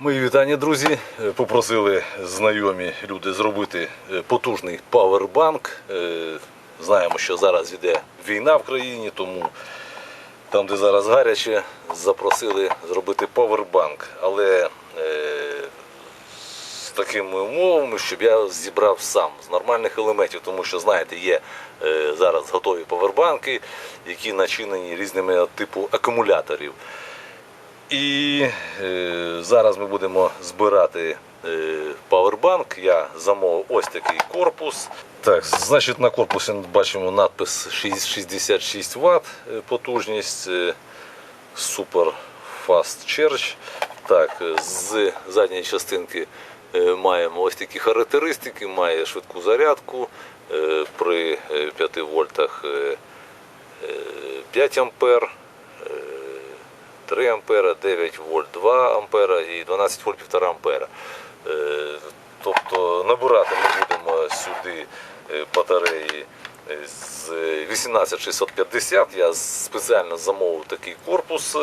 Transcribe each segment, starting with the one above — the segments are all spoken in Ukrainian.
Мої вітання, друзі. Е, Попросили знайомі люди зробити е, потужний павербанк. Е, Знаємо, що зараз йде війна в країні, тому там, де зараз гаряче, запросили зробити павербанк. Але з такими умовами, щоб я зібрав сам з нормальних елементів, тому що, знаєте, є зараз готові павербанки, які начинені різними типу акумуляторів. І е, зараз ми будемо збирати е, павербанк. Я замовив ось такий корпус. Так, значить, на корпусі бачимо надпис 66 Вт потужність. е, Super Fast Charge. Так, е, з задньої частинки е, маємо ось такі характеристики, має швидку зарядку при е, 5 вольтах е, е, 5 ампер. Е, 3 ампера, 9 вольт 2 ампера і 12 вольт 1,5 ампера. Е, Тобто набирати ми будемо сюди е, батареї е, з 18650. Я спеціально замовив такий корпус.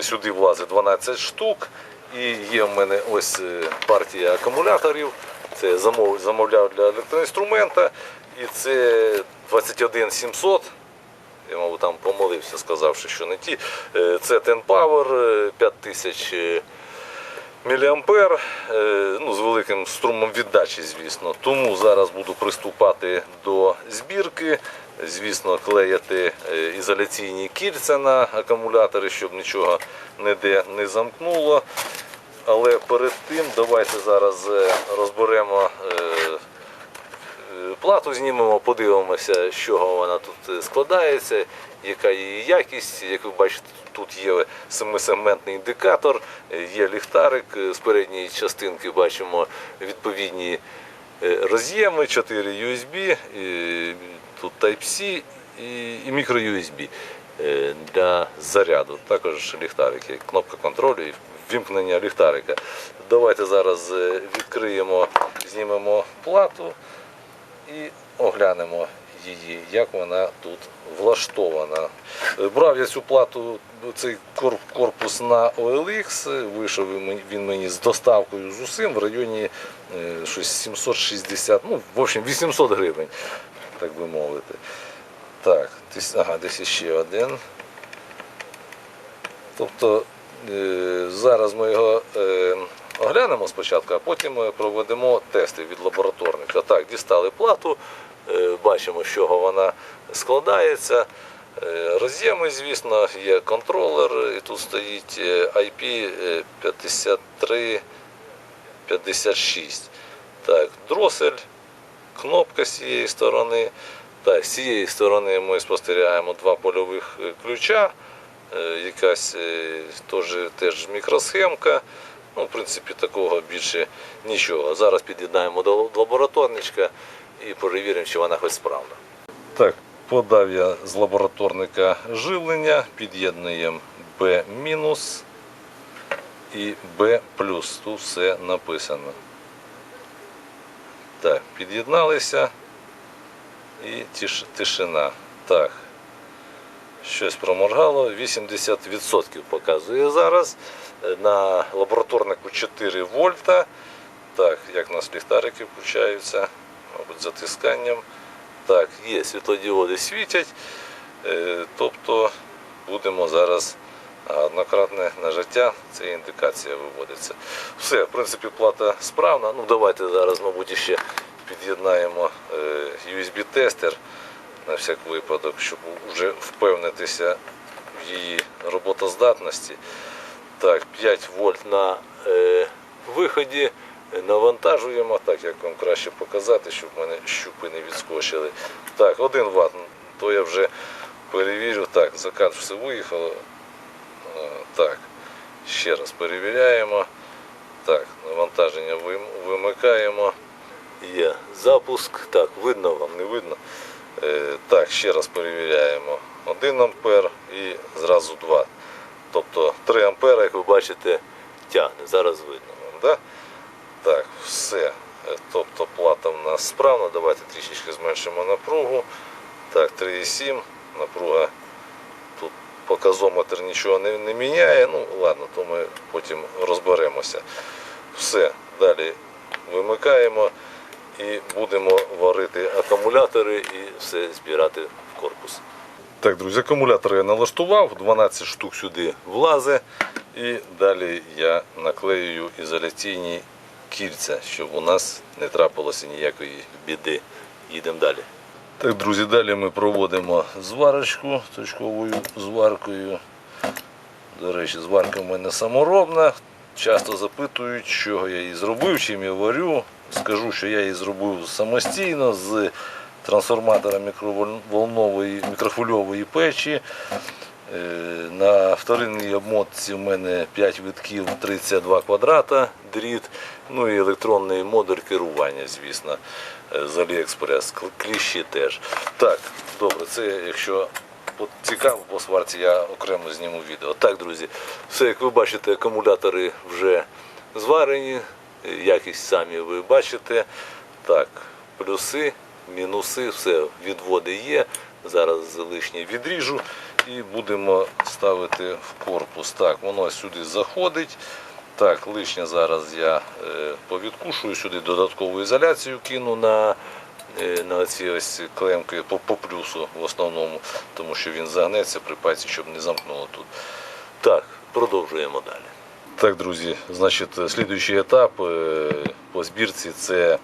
Сюди влазить 12 штук. І є в мене ось партія акумуляторів. Це замовляв для електроінструмента. І це 21700. Я, мабуть, там помилився, сказавши, що не ті. Е, Це Ten Power е, 5000 е, міліампер, е, ну, з великим струмом віддачі, звісно. Тому зараз буду приступати до збірки. Звісно, клеяти е, ізоляційні кільця на акумулятори, щоб нічого ніде не замкнуло. Але перед тим давайте зараз е, розберемо Плату знімемо, подивимося, з чого вона тут е, складається, яка її якість. Як ви бачите, тут є семисегментний індикатор, є ліхтарик. е, З передньої частинки бачимо відповідні е, роз'єми, 4 USB, тут Type-C і, е, для заряду. Також ліхтарик, кнопка контролю і вімкнення ліхтарика. Давайте зараз відкриємо, знімемо плату і оглянемо її, як вона тут влаштована. Е, Брав я цю плату, цей корпус на OLX, е, вийшов він мені- з доставкою з усім в районі е, щось 760, ну, в общем, 800 гривень, так би мовити. Так, десь, ага, десь іще один. Тобто е, зараз ми його е, оглянемо спочатку, а потім е, проведемо тести від лабораторника. Так, дістали плату, е, бачимо, з чого вона складається. Е, Роз'єми, звісно, є контролер, і тут стоїть IP е, 5356. Так, дросель, кнопка з цієї сторони. Так, з цієї сторони ми спостерігаємо два польових ключа, якась теж, теж мікросхемка. Ну, в принципі, такого більше нічого. Зараз під'єднаємо до лабораторничка і перевіримо, чи вона хоч справна. Так, подав я з лабораторника живлення, під'єднуємо B- і B+. Тут все написано. Так, під'єдналися і тиш, тишина. Так. Щось проморгало. 80% показує зараз. Е, На лабораторнику 4 вольта. Так, як у нас ліхтарики включаються, мабуть, затисканням. Так, є світлодіоди світять. Е, Тобто будемо зараз однократне нажиття, це індикація виводиться. Все, в принципі, плата справна. Ну, давайте зараз, мабуть, ще під'єднаємо е, USB-тестер на всяк випадок, щоб вже впевнитися в її роботоздатності. Так, 5 вольт на е, виході. Навантажуємо, так як вам краще показати, щоб в мене щупи не відскочили. Так, 1 Вт, то я вже перевірю. Так, закат все виїхало. Е, Так, ще раз перевіряємо. Так, навантаження вимикаємо. Є запуск. Так, видно вам, не видно. Е, Так, ще раз перевіряємо. 1 ампер і зразу 2. Тобто 3 ампера, як ви бачите, тягне. Зараз видно. Да? Так, все. Е, Тобто плата в нас справна. Давайте трішечки зменшимо напругу. Так, 3,7. Напруга тут показометр нічого не, не міняє. Ну ладно, то ми потім розберемося. Все, далі вимикаємо і будемо варити акумулятори і все збирати в корпус. Так, друзі, акумулятор я налаштував, 12 штук сюди влазе. І далі я наклеюю ізоляційні кільця, щоб у нас не трапилося ніякої біди. Їдемо далі. Так, друзі, далі ми проводимо зварочку точковою зваркою. До речі, зварка в мене саморобна. Часто запитують, чого я її зробив, чим я варю. Скажу, що я її зробив самостійно з трансформатора мікроволнової мікрохвильової печі. Е, На вторинній обмотці в мене 5 витків 32 квадрата дріт, ну і електронний модуль керування, звісно, е, з Aliexpress. Кліщі теж. Так, добре, це якщо цікаво по сварці, я окремо зніму відео. Так, друзі, все, як ви бачите, акумулятори вже зварені, якість самі ви бачите. Так, плюси, мінуси, все, відводи є. Зараз лишнє відріжу і будемо ставити в корпус. Так, воно сюди заходить. Так, лишнє зараз я е, повідкушую, сюди додаткову ізоляцію кину на, е, на ці ось клемки по, по плюсу в основному, тому що він загнеться при пальці, щоб не замкнуло тут. Так, продовжуємо далі. Так, друзі, значить, слідуючий етап е, по збірці це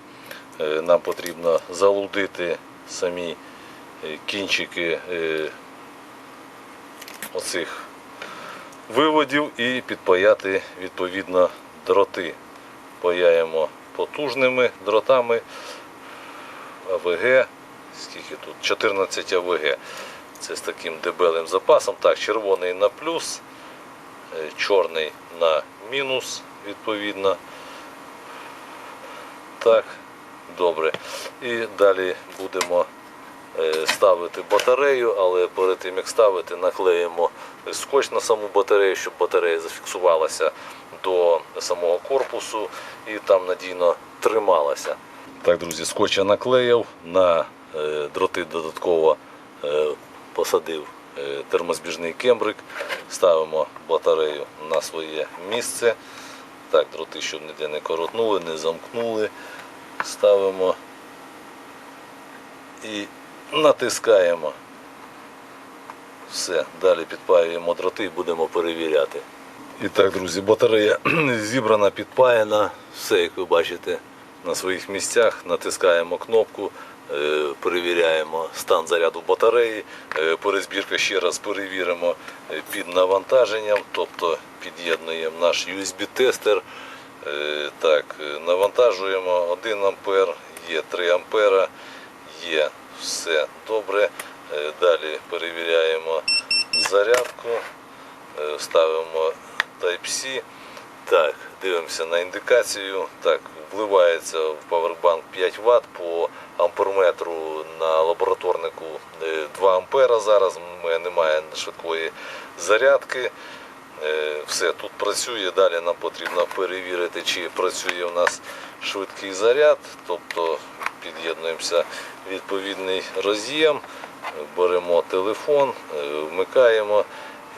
е, нам потрібно залудити самі е, кінчики оцих виводів і підпаяти відповідно дроти. Паяємо потужними дротами АВГ. Скільки тут? 14 АВГ. Це з таким дебелим запасом. Так, червоний на плюс, чорний на мінус, відповідно. Так, добре. І далі будемо е, ставити батарею, але перед тим як ставити, наклеїмо скотч на саму батарею, щоб батарея зафіксувалася до самого корпусу і там надійно трималася. Так, друзі, скотч я наклеїв, на е, дроти додатково е, посадив е, термозбіжний кембрик, ставимо батарею на своє місце. Так, дроти, щоб ніде не коротнули, не замкнули. Ставимо і натискаємо. Все, далі підпаюємо дроти і будемо перевіряти. І так, друзі, батарея зібрана, підпаяна. Все, як ви бачите, на своїх місцях. Натискаємо кнопку, е, перевіряємо стан заряду батареї. Е, Перезбірка ще раз перевіримо е, під навантаженням, тобто під'єднуємо наш USB-тестер. Е, Так, е, навантажуємо 1 ампер, є 3 ампера, є все добре. Е, Далі перевіряємо зарядку, е, ставимо Type-C. Так, дивимося на індикацію. Так, вливається в Powerbank 5 Вт по амперметру на лабораторнику е, 2 ампера. Зараз мене немає швидкої зарядки. Е, Все тут працює. Далі нам потрібно перевірити, чи працює у нас швидкий заряд. Тобто під'єднуємося відповідний роз'єм, беремо телефон, е, вмикаємо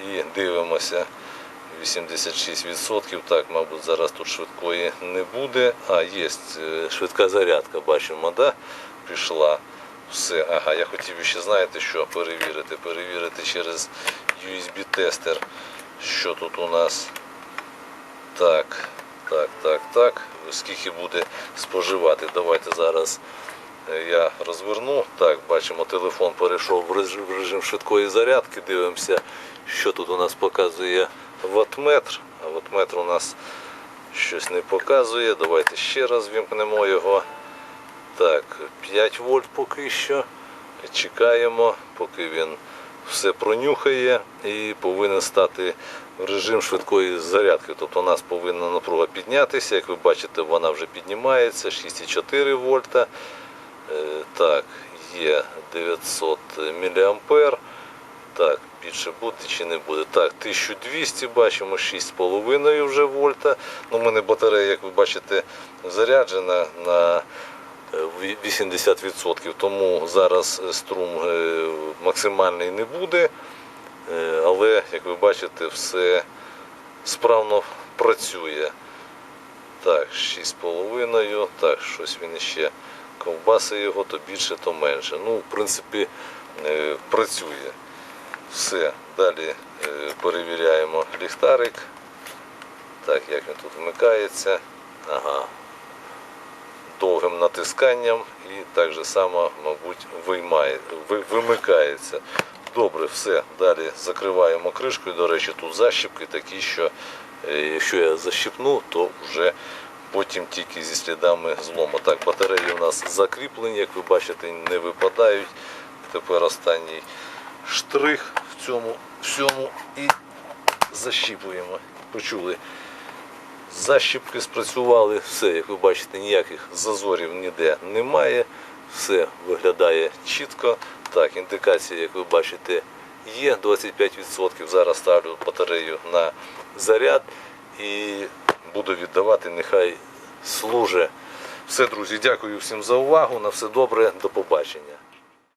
і дивимося. 86%. Так, мабуть, зараз тут швидкої не буде. А, є е, швидка зарядка, бачимо, да? пішла. Все, ага, я хотів ще, знаєте, що перевірити. Перевірити через USB-тестер, що тут у нас. Так, так, так, так. Скільки буде споживати. Давайте зараз е, я розверну. Так, бачимо, телефон перейшов в режим, в режим швидкої зарядки. Дивимося, що тут у нас показує ватметр. А ватметр у нас щось не показує. Давайте ще раз вімкнемо його. Так, 5 вольт поки що. Чекаємо, поки він все пронюхає і повинен стати в режим швидкої зарядки. Тобто у нас повинна напруга піднятися. Як ви бачите, вона вже піднімається 6,4 вольта. Е, Так, є 900 мА. Так, більше буде чи не буде. Так, 1200 бачимо, 6,5 вже вольта. Ну, у мене батарея, як ви бачите, заряджена на е, 80%, тому зараз е, струм е, максимальний не буде. Е, Але, як ви бачите, все справно працює. Так, 6,5. Так, щось він іще. Ковбаси його то більше, то менше. Ну, в принципі, е, працює. Все. Далі е, перевіряємо ліхтарик. Так, як він тут вмикається. Ага. Довгим натисканням і так же само, мабуть, виймає, ви- вимикається. Добре, все. Далі закриваємо кришкою. До речі, тут защіпки такі, що е, якщо я защіпну, то вже потім тільки зі слідами злому. Так, батареї у нас закріплені, як ви бачите, не випадають. Тепер останній штрих в цьому всьому і защіпуємо. Почули. Защіпки спрацювали, все, як ви бачите, ніяких зазорів ніде немає. Все виглядає чітко. Так, індикація, як ви бачите, є 25%. Зараз ставлю батарею на заряд і буду віддавати, нехай служить. Все, друзі, дякую всім за увагу. На все добре, до побачення.